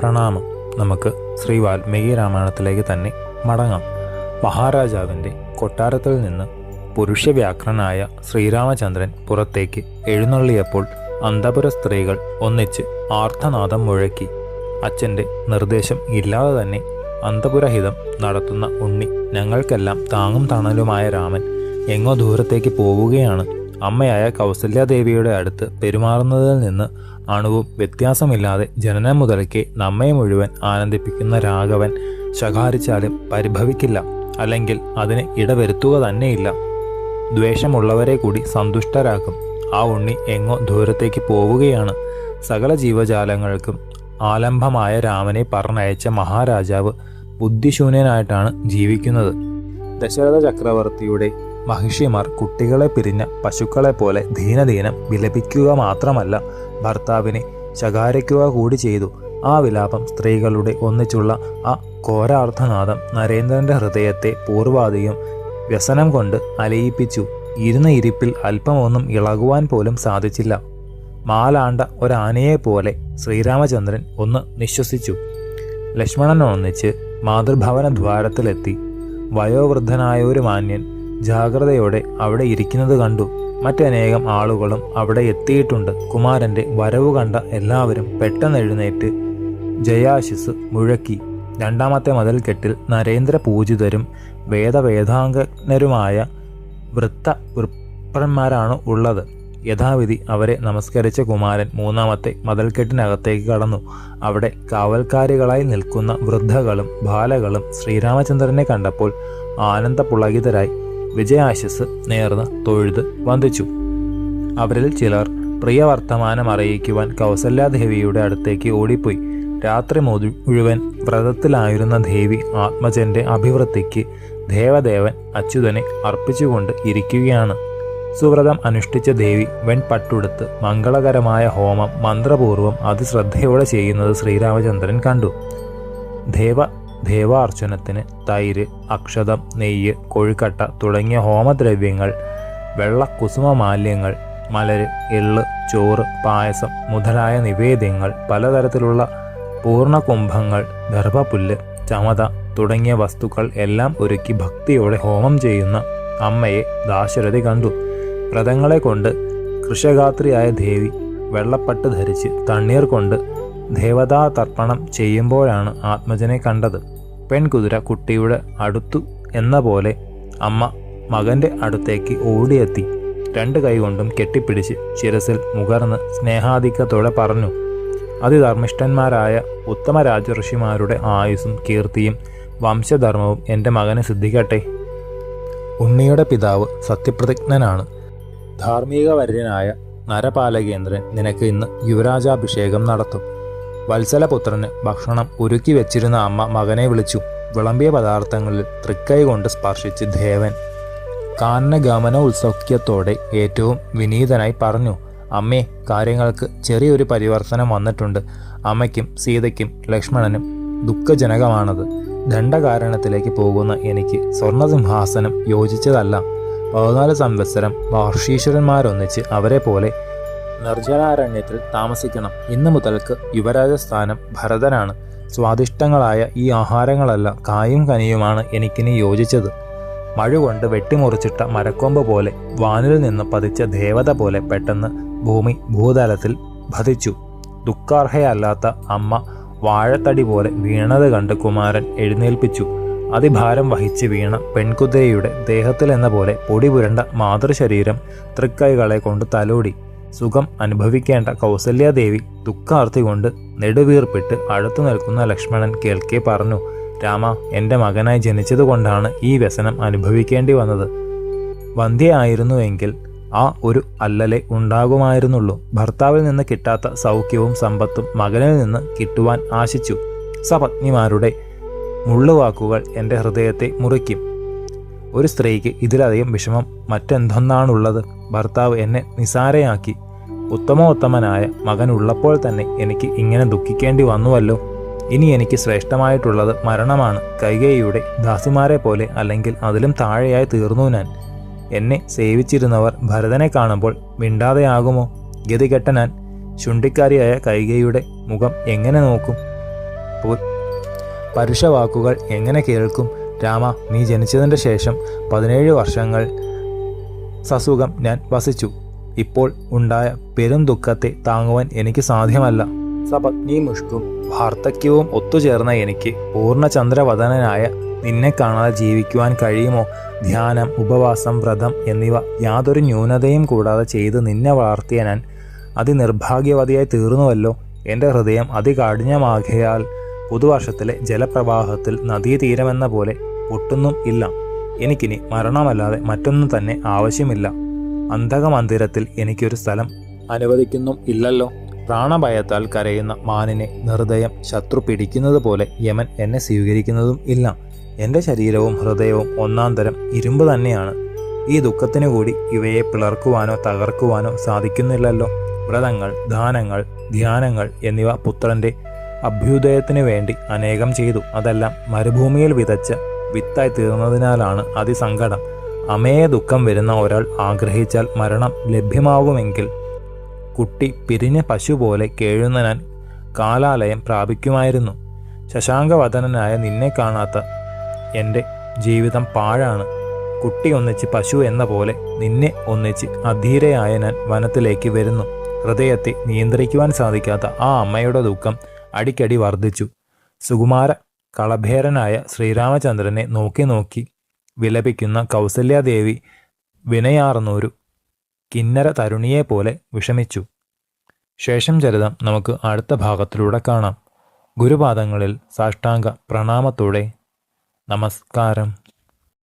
പ്രണാമം. നമുക്ക് ശ്രീ വാൽമീകി രാമായണത്തിലേക്ക് തന്നെ മടങ്ങാം. മഹാരാജാവിന്റെ കൊട്ടാരത്തിൽ നിന്ന് പുരുഷവ്യാക്രനായ ശ്രീരാമചന്ദ്രൻ പുറത്തേക്ക് എഴുന്നള്ളിയപ്പോൾ അന്തപുര സ്ത്രീകൾ ഒന്നിച്ച് ആർത്തനാദം മുഴക്കി. അച്ഛന്റെ നിർദ്ദേശം ഇല്ലാതെ തന്നെ അന്തപുരഹിതം നടത്തുന്ന ഉണ്ണി ഞങ്ങൾക്കെല്ലാം താങ്ങും തണലുമായ രാമൻ എങ്ങോ ദൂരത്തേക്ക് പോവുകയാണ്. അമ്മയായ കൗസല്യാദേവിയുടെ അടുത്ത് പെരുമാറുന്നതിൽ നിന്ന് അണുവും വ്യത്യാസമില്ലാതെ ജനനം മുതൽക്കേ നമ്മെ മുഴുവൻ ആനന്ദിപ്പിക്കുന്ന രാഘവൻ ശകാരിച്ചാലും പരിഭവിക്കില്ല. അല്ലെങ്കിൽ അതിന് ഇടവരുത്തുക തന്നെയില്ല. ദ്വേഷമുള്ളവരെ കൂടി സന്തുഷ്ടരാക്കും. ആ ഉണ്ണി എങ്ങോ ദൂരത്തേക്ക് പോവുകയാണ്. സകല ജീവജാലങ്ങൾക്കും ആലംബമായ രാമനെ പറഞ്ഞയച്ച മഹാരാജാവ് ബുദ്ധിശൂന്യനായിട്ടാണ് ജീവിക്കുന്നത്. ദശരഥ ചക്രവർത്തിയുടെ മഹിഷിമാർ കുട്ടികളെ പിരിഞ്ഞ പശുക്കളെ പോലെ ദീനദീനം വിലപിക്കുക മാത്രമല്ല ഭർത്താവിനെ ശകാരിക്കുക കൂടി ചെയ്തു. ആ വിലാപം സ്ത്രീകളുടെ ഒന്നിച്ചുള്ള ആ ഘോരാർത്ഥനാദം നരേന്ദ്രന്റെ ഹൃദയത്തെ പൂർവാധികം വ്യസനം കൊണ്ട് അലയിപ്പിച്ചു. ഇരുന്ന ഇരിപ്പിൽ അല്പമൊന്നും ഇളകുവാൻ പോലും സാധിച്ചില്ല. മാലാണ്ട ഒരാനയെ പോലെ ശ്രീരാമചന്ദ്രൻ ഒന്ന് നിശ്വസിച്ചു. ലക്ഷ്മണൻ ഒന്നിച്ച് മാതൃഭവന ദ്വാരത്തിലെത്തി. വയോവൃദ്ധനായ ഒരു മാന്യൻ ജാഗ്രതയോടെ അവിടെ ഇരിക്കുന്നത് കണ്ടു. മറ്റനേകം ആളുകളും അവിടെ എത്തിയിട്ടുണ്ട്. കുമാരന്റെ വരവ് കണ്ട എല്ലാവരും പെട്ടെന്ന് എഴുന്നേറ്റ് ജയാശിസ് മുഴക്കി. രണ്ടാമത്തെ മതിൽക്കെട്ടിൽ നരേന്ദ്ര പൂജിതരും വേദവേദാംഗജ്ഞരുമായ വൃത്ത വൃപ്പന്മാരാണ് ഉള്ളത്. യഥാവിധി അവരെ നമസ്കരിച്ച കുമാരൻ മൂന്നാമത്തെ മതിൽക്കെട്ടിനകത്തേക്ക് കടന്നു. അവിടെ കാവൽക്കാരികളായി നിൽക്കുന്ന വൃദ്ധകളും ബാലകളും ശ്രീരാമചന്ദ്രനെ കണ്ടപ്പോൾ ആനന്ദപുളകിതരായി വിജയാശിസ് നേർന്ന് തൊഴുത് വന്ദിച്ചു. അവരിൽ ചിലർ പ്രിയ വർത്തമാനം അറിയിക്കുവാൻ കൗസല്യാദേവിയുടെ അടുത്തേക്ക് ഓടിപ്പോയി. രാത്രി മുഴു- മുഴുവൻ വ്രതത്തിലായിരുന്ന ദേവി ആത്മജന്റെ അഭിവൃദ്ധിക്ക് ദേവദേവൻ അച്യുതനെ അർപ്പിച്ചുകൊണ്ട് ഇരിക്കുകയാണ്. സുവ്രതം അനുഷ്ഠിച്ച ദേവി വെൺപട്ടുടുത്ത് മംഗളകരമായ ഹോമം മന്ത്രപൂർവം അതിശ്രദ്ധയോടെ ചെയ്യുന്നത് ശ്രീരാമചന്ദ്രൻ കണ്ടു. ദേവ ദേവാർച്ചനത്തിന് തൈര് അക്ഷതം നെയ്യ് കൊഴുക്കട്ട തുടങ്ങിയ ഹോമദ്രവ്യങ്ങൾ വെള്ളക്കുസുമ മാലിന്യങ്ങൾ മലര് എള്ള് ചോറ് പായസം മുതലായ നിവേദ്യങ്ങൾ പലതരത്തിലുള്ള പൂർണകുംഭങ്ങൾ ഗർഭപുല്ല് ചമത തുടങ്ങിയ വസ്തുക്കൾ എല്ലാം ഒരുക്കി ഭക്തിയോടെ ഹോമം ചെയ്യുന്ന അമ്മയെ ദാശരഥി കണ്ടു. വ്രതങ്ങളെ കൊണ്ട് കൃഷഗാത്രിയായ ദേവി വെള്ളപ്പട്ട് ധരിച്ച് തണ്ണീർ കൊണ്ട് ദേവതാ തർപ്പണം ചെയ്യുമ്പോഴാണ് ആത്മജനെ കണ്ടത്. പെൺകുതിര കുട്ടിയുടെ അടുത്തു എന്ന പോലെ അമ്മ മകന്റെ അടുത്തേക്ക് ഓടിയെത്തി. രണ്ട് കൈകൊണ്ടും കെട്ടിപ്പിടിച്ച് ശിരസിൽ മുകർന്ന് സ്നേഹാധിക്യത്തോടെ പറഞ്ഞു അതിധർമ്മിഷ്ഠന്മാരായ ഉത്തമ രാജഋഷിമാരുടെ ആയുസ്സും കീർത്തിയും വംശധർമ്മവും എന്റെ മകന് സിദ്ധിക്കട്ടെ. ഉണ്ണിയുടെ പിതാവ് സത്യപ്രതിജ്ഞനാണ്. ധാർമ്മികവര്യനായ നരപാലകേന്ദ്രൻ നിനക്ക് ഇന്ന് യുവരാജാഭിഷേകം നടത്തും. വത്സലപുത്രന് ഭക്ഷണം ഒരുക്കി വെച്ചിരുന്ന അമ്മ മകനെ വിളിച്ചു. വിളമ്പിയ പദാർത്ഥങ്ങളിൽ തൃക്കൈ കൊണ്ട് സ്പർശിച്ച് ദേവൻ കാനനഗമന ഉത്സൗഖ്യത്തോടെ ഏറ്റവും വിനീതനായി പറഞ്ഞു അമ്മേ കാര്യങ്ങൾക്ക് ചെറിയൊരു പരിവർത്തനം വന്നിട്ടുണ്ട്. അമ്മയ്ക്കും സീതയ്ക്കും ലക്ഷ്മണനും ദുഃഖജനകമാണത്. ദണ്ഡകാരണത്തിലേക്ക് പോകുന്ന എനിക്ക് സ്വർണസിംഹാസനം യോജിച്ചതല്ല. പതിനാല് സംവത്സരം മഹർഷീശ്വരന്മാരൊന്നിച്ച് അവരെ പോലെ നിർജനാരണ്യത്തിൽ താമസിക്കണം. ഇന്നു മുതൽക്ക് യുവരാജസ്ഥാനം ഭരതനാണ്. സ്വാദിഷ്ടങ്ങളായ ഈ ആഹാരങ്ങളല്ല കായും കനിയുമാണ് എനിക്കിനി യോജിച്ചത്. മഴ കൊണ്ട് വെട്ടിമുറിച്ചിട്ട മരക്കൊമ്പ് പോലെ വാനിൽ നിന്ന് പതിച്ച ദേവത പോലെ പെട്ടെന്ന് ഭൂമി ഭൂതലത്തിൽ ഭതിച്ചു. ദുഃഖാർഹയല്ലാത്ത അമ്മ വാഴത്തടി പോലെ വീണത് കണ്ട് കുമാരൻ എഴുന്നേൽപ്പിച്ചു. അതിഭാരം വഹിച്ച് വീണ പെൺകുതിരയുടെ ദേഹത്തിലെന്ന പോലെ പൊടിപുരണ്ട മാതൃശരീരം തൃക്കൈകളെ കൊണ്ട് തലോടി. സുഖം അനുഭവിക്കേണ്ട കൗസല്യാദേവി ദുഃഖാർത്തി കൊണ്ട് നെടുവീർപ്പിട്ട് അടുത്തു നിൽക്കുന്ന ലക്ഷ്മണൻ കേൾക്കെ പറഞ്ഞു രാമ എന്റെ മകനായി ജനിച്ചതുകൊണ്ടാണ് ഈ വ്യസനം അനുഭവിക്കേണ്ടി വന്നത്. വന്ധ്യയായിരുന്നുവെങ്കിൽ ആ ഒരു അല്ലലെ ഉണ്ടാകുമായിരുന്നുള്ളൂ. ഭർത്താവിൽ നിന്ന് കിട്ടാത്ത സൗഖ്യവും സമ്പത്തും മകനിൽ നിന്ന് കിട്ടുവാൻ ആശിച്ചു. സപത്നിമാരുടെ മുള്ളുവാക്കുകൾ എന്റെ ഹൃദയത്തെ മുറിക്കും. ഒരു സ്ത്രീക്ക് ഇതിലധികം വിഷമം മറ്റെന്തൊന്നാണുള്ളത്? ഭർത്താവ് എന്നെ നിസാരയാക്കി. ഉത്തമോത്തമനായ മകൻ ഉള്ളപ്പോൾ തന്നെ എനിക്ക് ഇങ്ങനെ ദുഃഖിക്കേണ്ടി വന്നുവല്ലോ. ഇനി എനിക്ക് ശ്രേഷ്ഠമായിട്ടുള്ളത് മരണമാണ്. കൈകേയിയുടെ ദാസിമാരെ പോലെ അല്ലെങ്കിൽ അതിലും താഴെയായി തീർന്നു ഞാൻ. എന്നെ സേവിച്ചിരുന്നവർ ഭരതനെ കാണുമ്പോൾ മിണ്ടാതെയാകുമോ? ഗതികെട്ട ഞാൻ. ചുണ്ടിക്കാരിയായ കൈകയുടെ മുഖം എങ്ങനെ നോക്കും? പരുഷവാക്കുകൾ എങ്ങനെ കേൾക്കും? രാമ നീ ജനിച്ചതിന്റെ ശേഷം പതിനേഴ് വർഷങ്ങൾ സസുഖം ഞാൻ വസിച്ചു. ഇപ്പോൾ ഉണ്ടായ പെരും ദുഃഖത്തെ താങ്ങുവാൻ എനിക്ക് സാധ്യമല്ല. സപത്നി മുഷ്കും വാർദ്ധക്യവും ഒത്തുചേർന്ന എനിക്ക് പൂർണചന്ദ്രവദനായ നിന്നെ കാണാതെ ജീവിക്കുവാൻ കഴിയുമോ? ധ്യാനം ഉപവാസം വ്രതം എന്നിവ യാതൊരു ന്യൂനതയും കൂടാതെ ചെയ്ത് നിന്നെ വളർത്തിയ ഞാൻ അതിനിർഭാഗ്യവതിയായി തീർന്നുവല്ലോ. എന്റെ ഹൃദയം അതികാഠിന്യമാകയാൽ പുതുവർഷത്തിലെ ജലപ്രവാഹത്തിൽ നദീതീരമെന്ന പോലെ ഒട്ടൊന്നും ഇല്ല. എനിക്കിനി മരണമല്ലാതെ മറ്റൊന്നും തന്നെ ആവശ്യമില്ല. അന്ധകമന്ദിരത്തിൽ എനിക്കൊരു സ്ഥലം അനുവദിക്കുന്നും. ഇല്ലല്ലോ. പ്രാണഭയത്താൽ കരയുന്ന മാനിനെ നിർദ്ദയം ശത്രു പിടിക്കുന്നത് പോലെ യമൻ എന്നെ സ്വീകരിക്കുന്നതും ഇല്ല. എന്റെ ശരീരവും ഹൃദയവും ഒന്നാം തരം ഇരുമ്പ് തന്നെയാണ്. ഈ ദുഃഖത്തിനു കൂടി ഇവയെ പിളർക്കുവാനോ തകർക്കുവാനോ സാധിക്കുന്നില്ലല്ലോ. വ്രതങ്ങൾ ദാനങ്ങൾ ധ്യാനങ്ങൾ എന്നിവ പുത്രന്റെ അഭ്യുദയത്തിനു വേണ്ടി അനേകം ചെയ്തു. അതെല്ലാം മരുഭൂമിയിൽ വിതച്ച വിത്തായി തീർന്നതിനാലാണ് അതിസങ്കടം. അമേയ ദുഃഖം വരുന്ന ഒരാൾ ആഗ്രഹിച്ചാൽ മരണം ലഭ്യമാകുമെങ്കിൽ കുട്ടി പിരിഞ്ഞ പശു പോലെ കേഴുന്ന ഞാൻ കാലാലയം പ്രാപിക്കുമായിരുന്നു. ശശാങ്കവദനനായ നിന്നെ കാണാത്ത എന്റെ ജീവിതം പാഴാണ്. കുട്ടി ഒന്നിച്ച് പശു എന്ന പോലെ നിന്നെ ഒന്നിച്ച് അധീരയായ ഞാൻ വനത്തിലേക്ക് വരുന്നു. ഹൃദയത്തെ നിയന്ത്രിക്കുവാൻ സാധിക്കാത്ത ആ അമ്മയുടെ ദുഃഖം അടിക്കടി വർദ്ധിച്ചു. സുകുമാര കളഭേരനായ ശ്രീരാമചന്ദ്രനെ നോക്കി നോക്കി വിലപിക്കുന്ന കൗസല്യാദേവി വിനയാർന്നൊരു കിന്നര തരുണിയെപ്പോലെ വിഷമിച്ചു. ശേഷം ചരിതം നമുക്ക് അടുത്ത ഭാഗത്തിലൂടെ കാണാം. ഗുരുപാദങ്ങളിൽ സാഷ്ടാംഗ പ്രണാമത്തോടെ. നമസ്കാരം.